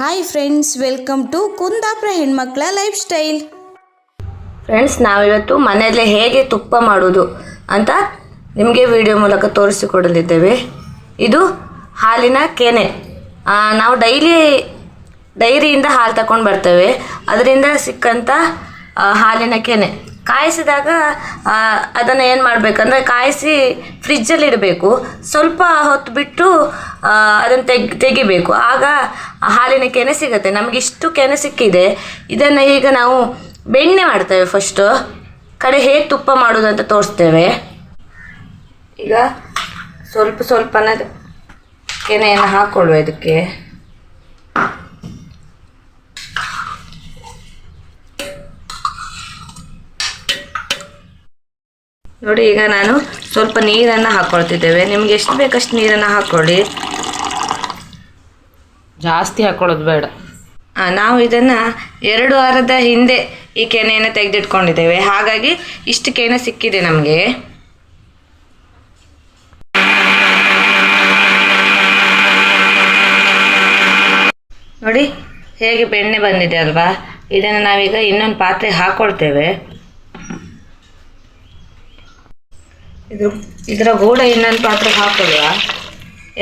Hi friends welcome to Kundapura ಹೆಣ್ಮಕ್ಳ life style friends ನಾವಿವತ್ತು ಮನೆಯಲ್ಲೇ ಹೇಗೆ ತುಪ್ಪ ಮಾಡೋದು ಅಂತ ನಿಮಗೆ ವಿಡಿಯೋ ಮೂಲಕ ತೋರಿಸಿಕೊಡಲಿದ್ದೇವೆ. ಇದು ಹಾಲಿನ ಕೆನೆ. ನಾವು ಡೈಲಿ ಡೈರಿಯಿಂದ ಹಾಲು ತಗೊಂಡು ಬರ್ತೇವೆ. ಅದರಿಂದ ಸಿಕ್ಕಂಥ ಹಾಲಿನ ಕೆನೆ. ಕಾಯಿಸಿದಾಗ ಅದನ್ನು ಏನು ಮಾಡಬೇಕಂದ್ರೆ ಕಾಯಿಸಿ ಫ್ರಿಜ್ಜಲ್ಲಿ ಇಡಬೇಕು. ಸ್ವಲ್ಪ ಹೊತ್ತು ಬಿಟ್ಟು ಅದನ್ನು ತೆಗ್, ತೆಗಿಬೇಕು. ಆಗ ಹಾಲಿನ ಕೆನೆ ಸಿಗುತ್ತೆ. ನಮಗೆ ಇಷ್ಟು ಕೆನೆ ಸಿಕ್ಕಿದೆ. ಇದನ್ನು ಈಗ ನಾವು ಬೆಣ್ಣೆ ಮಾಡ್ತೇವೆ ಫಸ್ಟು ಕಡೆ ಹೇಗೆ ತುಪ್ಪ ಮಾಡೋದು ಅಂತ ತೋರಿಸ್ತೇವೆ. ಈಗ ಸ್ವಲ್ಪ ಸ್ವಲ್ಪನ ಕೆನೆಯನ್ನು ಹಾಕ್ಕೊಳ್ಳುವ ಇದಕ್ಕೆ. ನೋಡಿ ಈಗ ನಾನು ಸ್ವಲ್ಪ ನೀರನ್ನು ಹಾಕ್ಕೊಳ್ತಿದ್ದೇವೆ ನಿಮ್ಗೆ ಎಷ್ಟು ಬೇಕಷ್ಟು ನೀರನ್ನು ಹಾಕ್ಕೊಳ್ಳಿ ಜಾಸ್ತಿ ಹಾಕೊಳ್ಳೋದು ಬೇಡ. ಆ, ನಾವು ಇದನ್ನು ಎರಡು ವಾರದ ಹಿಂದೆ ಈ ಕೆನೆಯನ್ನು ತೆಗೆದಿಟ್ಕೊಂಡಿದ್ದೇವೆ. ಹಾಗಾಗಿ ಇಷ್ಟು ಕೆನೆ ಸಿಕ್ಕಿದೆ ನಮಗೆ. ನೋಡಿ ಹೇಗೆ ಬೆಣ್ಣೆ ಬಂದಿದೆ ಅಲ್ವಾ? ಇದನ್ನು ನಾವೀಗ ಇನ್ನೊಂದು ಪಾತ್ರೆ ಹಾಕೊಳ್ತೇವೆ. ಇದು ಇದರ ಗೋಡೆ ಇನ್ನೊಂದು ಪಾತ್ರೆ ಹಾಕೊಳ್ಳುವ.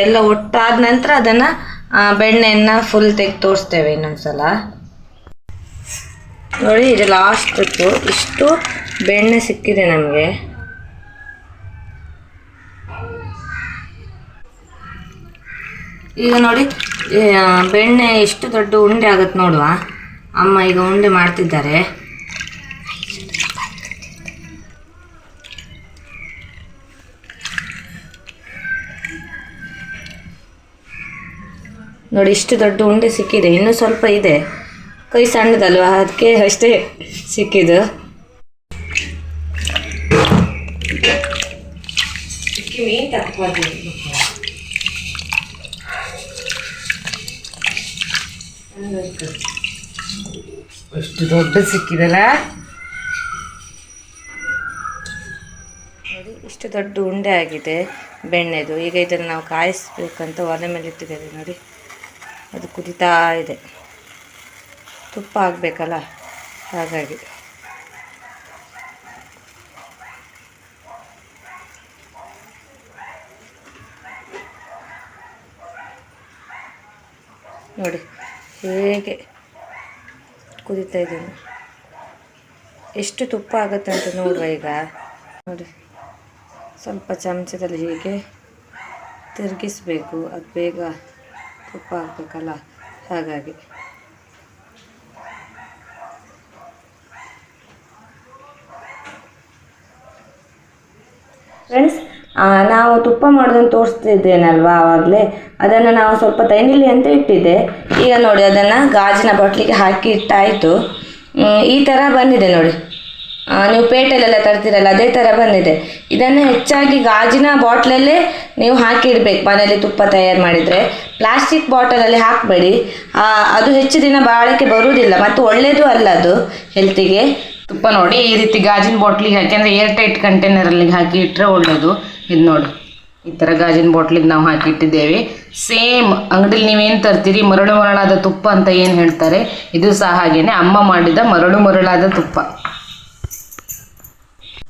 ಎಲ್ಲ ಒಟ್ಟಾದ ನಂತರ ಅದನ್ನು ಬೆಣ್ಣೆಯನ್ನು ಫುಲ್ ತೆಗೆದು ತೋರಿಸ್ತೇವೆ ಇನ್ನೊಂದ್ಸಲ. ನೋಡಿ, ಇದು ಲಾಸ್ಟ್ ಇಷ್ಟು ಬೆಣ್ಣೆ ಸಿಕ್ಕಿದೆ ನಮಗೆ. ಈಗ ನೋಡಿ ಬೆಣ್ಣೆ ಎಷ್ಟು ದೊಡ್ಡ ಉಂಡೆ ಆಗುತ್ತೆ ನೋಡುವ. ಅಮ್ಮ ಈಗ ಉಂಡೆ ಮಾಡ್ತಿದ್ದಾರೆ. ನೋಡಿ ಇಷ್ಟು ದೊಡ್ಡ ಉಂಡೆ ಸಿಕ್ಕಿದೆ ಇನ್ನೂ ಸ್ವಲ್ಪ ಇದೆ. ಕೈ ಸಣ್ಣದಲ್ವಾ? ಅದಕ್ಕೆ ಅಷ್ಟೇ ಸಿಕ್ಕಿದ್ದು. ಎಷ್ಟು ದೊಡ್ಡ ಸಿಕ್ಕಿದಲ್ಲ? ನೋಡಿ ಇಷ್ಟು ದೊಡ್ಡ ಉಂಡೆ ಆಗಿದೆ ಬೆಣ್ಣೆದು. ಈಗ ಇದನ್ನು ನಾವು ಕಾಯಿಸ್ಬೇಕಂತ ಒಲೆ ಮೇಲೆ ಇಟ್ಟಿದ್ದೇವೆ ನೋಡಿ. ಅದು ಕುದಿತಾ ಇದೆ. ತುಪ್ಪ ಆಗಬೇಕಲ್ಲ ಹಾಗಾಗಿ. ನೋಡಿ, ಹೇಗೆ ಕುದಿತಾ ಇದ್ದೀನಿ. ಎಷ್ಟು ತುಪ್ಪ ಆಗುತ್ತೆ ಅಂತ ನೋಡುವ ಈಗ. ನೋಡಿ, ಸ್ವಲ್ಪ ಚಮಚದಲ್ಲಿ ಹೀಗೆ ತಿರುಗಿಸ್ಬೇಕು. ಅದು ಬೇಗ ತುಪ್ಪ ಹಾಕ್ಬೇಕಲ್ಲ ಹಾಗಾಗಿ ಫ್ರೆಂಡ್ಸ್ ನಾವು ತುಪ್ಪ ಮಾಡೋದನ್ನು ತೋರಿಸ್ತಿದ್ದೇನಲ್ವಾ ಆವಾಗಲೇ ಅದನ್ನು ನಾವು ಸ್ವಲ್ಪ ತೈನಿಲಿ ಅಂತ ಇಟ್ಟಿದ್ದೆ. ಈಗ ನೋಡಿ, ಅದನ್ನು ಗಾಜಿನ ಬಾಟ್ಲಿಗೆ ಹಾಕಿ ಇಟ್ಟಾಯಿತು. ಈ ಥರ ಬಂದಿದೆ ನೋಡಿ. ನೀವು ಪೇಟೆಲೆಲ್ಲ ತರ್ತೀರಲ್ಲ ಅದೇ ಥರ ಬಂದಿದೆ. ಇದನ್ನು ಹೆಚ್ಚಾಗಿ ಗಾಜಿನ ಬಾಟ್ಲಲ್ಲೇ ನೀವು ಹಾಕಿ ಮನೇಲಿ ಮನೆಯಲ್ಲಿ ತುಪ್ಪ ತಯಾರು ಮಾಡಿದರೆ. ಪ್ಲಾಸ್ಟಿಕ್ ಬಾಟಲಲ್ಲಿ ಹಾಕಬೇಡಿ. ಅದು ಹೆಚ್ಚು ದಿನ ಬಾಳಿಕೆ ಬರುವುದಿಲ್ಲ, ಮತ್ತು ಒಳ್ಳೆಯದು ಅಲ್ಲ ಅದು ಹೆಲ್ತಿಗೆ. ತುಪ್ಪ ನೋಡಿ, ಈ ರೀತಿ ಗಾಜಿನ ಬಾಟ್ಲಿಗೆ ಹಾಕಿ, ಅಂದರೆ ಏರ್ ಟೈಟ್ ಕಂಟೈನರಲ್ಲಿ ಹಾಕಿ ಇಟ್ಟರೆ ಒಳ್ಳೆಯದು ಇದು ನೋಡಿ, ಈ ಥರ ಗಾಜಿನ ಬಾಟ್ಲಿಗೆ ನಾವು ಹಾಕಿ ಇಟ್ಟಿದ್ದೇವೆ ಸೇಮ್ ಅಂಗಡಿಲಿ ನೀವೇನು ತರ್ತೀರಿ, ಮರಳು ಮರಳಾದ ತುಪ್ಪ ಅಂತ ಏನು ಹೇಳ್ತಾರೆ, ಇದು ಸಹ ಹಾಗೇನೆ. ಅಮ್ಮ ಮಾಡಿದ ಮರಳು ಮರಳಾದ ತುಪ್ಪ.